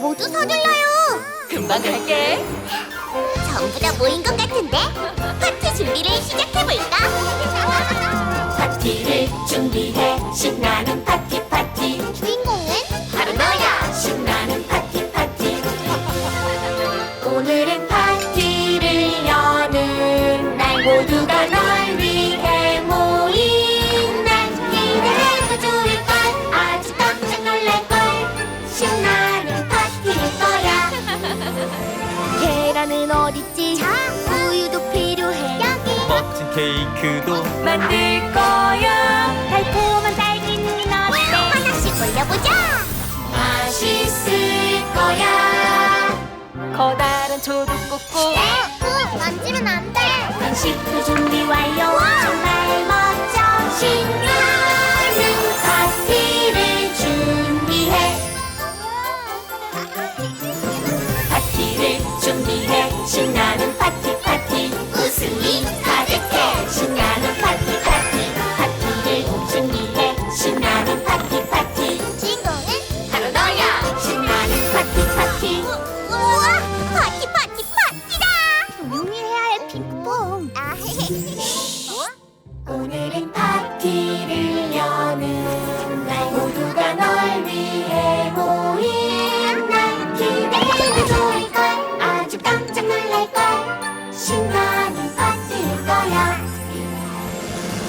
모두 서둘러요. 금방 갈게. 전부 다 모인 것 같은데 파티 준비를 시작해 볼까? 계란은 어딨지? 자, 우유도 필요해. 여기 멋진 케이크도 만들 거야 달콤한 딸기는 어때? 하나씩 올려보자. 맛있을 거야 커다란 초도 꽂고 응, 만지면 안 돼. 간식도 준비 완료 정말 멋져 신나는 파티를 준비해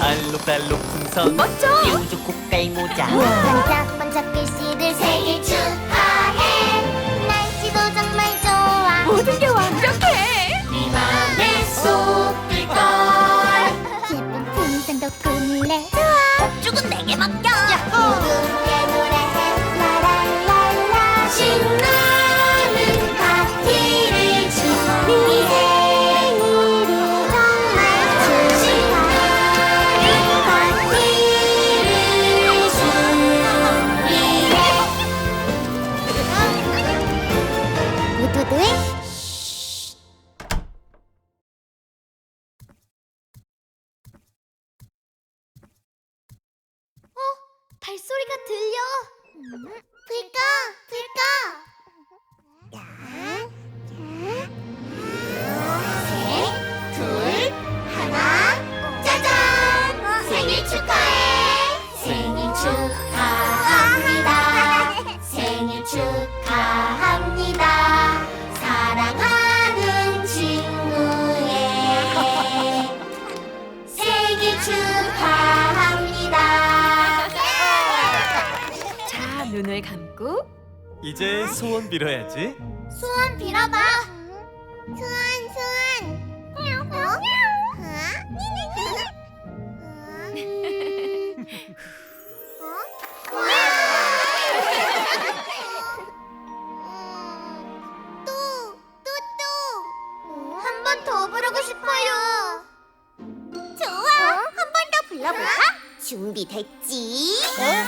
알록달록 풍선 멋져 우주 꽃갈 모자 반짝반짝 글씨들 생일 축하해. 날씨도 정말 좋아. 모든 게 완벽해 네 맘에 쏙 들걸 예쁜 풍선도 꾸밀래. 좋아. 폭죽은 내게 맡겨. 발소리가 들려. 불꺼 불꺼 감고 이제 소원 빌어야지 소원 빌어봐. 소원 소원. 어? 어? 또, 또, 또. 한 번 더 부르고 싶어요. 좋아. 한 번 더 불러볼까? 준비됐지? 생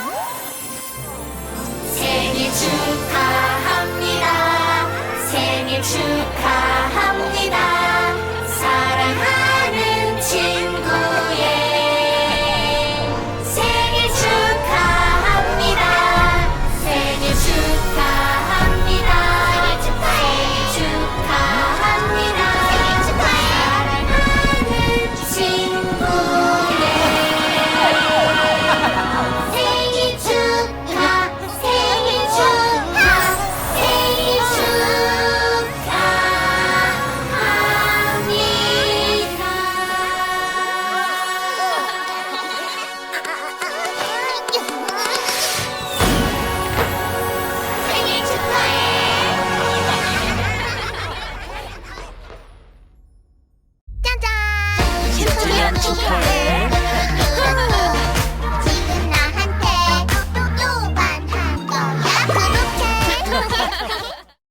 what you.